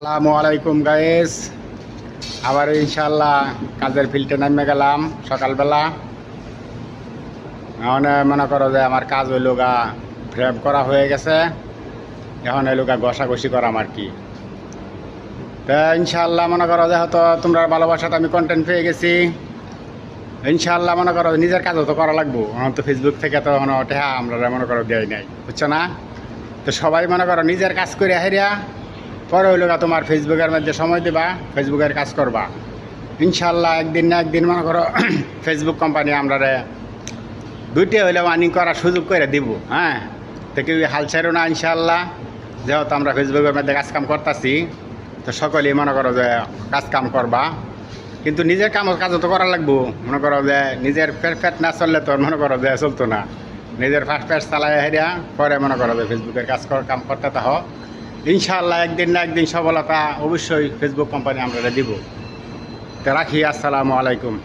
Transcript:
আসসালামু আলাইকুম গায়েস আবার ইনশাল্লাহ কাজের ফিল্ডে নামে গেলাম সকালবেলা। এখন মনে করো যে আমার কাজ হইল গা ফ্রেম করা হয়ে গেছে। এখন হইল গা ঘষাঘষি করাম আর কি। তা ইনশাল্লাহ মনে করো যে হয়তো তোমরা ভালোবাসাতে আমি কন্টেন্ট পেয়ে গেছি ইনশাল্লাহ মনে করো নিজের কাজও তো করা লাগবো। এখন তো ফেসবুক থেকে তো মনে ওঠে আমরা মনে করো দেয় নাই, বুঝছ না? তো সবাই মনে করো নিজের কাজ করে হেরিয়া পরে হইল তোমার ফেসবুকের মধ্যে সময় দিবা ফেসবুকের কাজ করবা। ইনশাল্লাহ একদিন না একদিন মনে করো ফেসবুক কোম্পানি আমরা দুইটা হইলে আর্নিং করার সুযোগ করে দিব হ্যাঁ? তো কেউ হাল ছেড়ো না ইনশাল্লাহ যেহেতু আমরা ফেসবুকের মধ্যে কাজ কাম করতেছি, তো সকলেই মনে করো যে কাজ কাম করবা। কিন্তু নিজের কাম কাজ তো করা লাগবো। মনে করো যে নিজের পেট পেট না চললে তো মনে করো যে চলতো না। নিজের ফার্স্ট পেট চালাই হেরিয়া, পরে মনে করো যে ফেসবুকের কাজ কাম করতে তো হোক ইনশাআল্লাহ একদিন না একদিন সফলতা অবশ্যই ফেসবুক কোম্পানি আমরা দিব। তা রাখি আসসালামু আলাইকুম।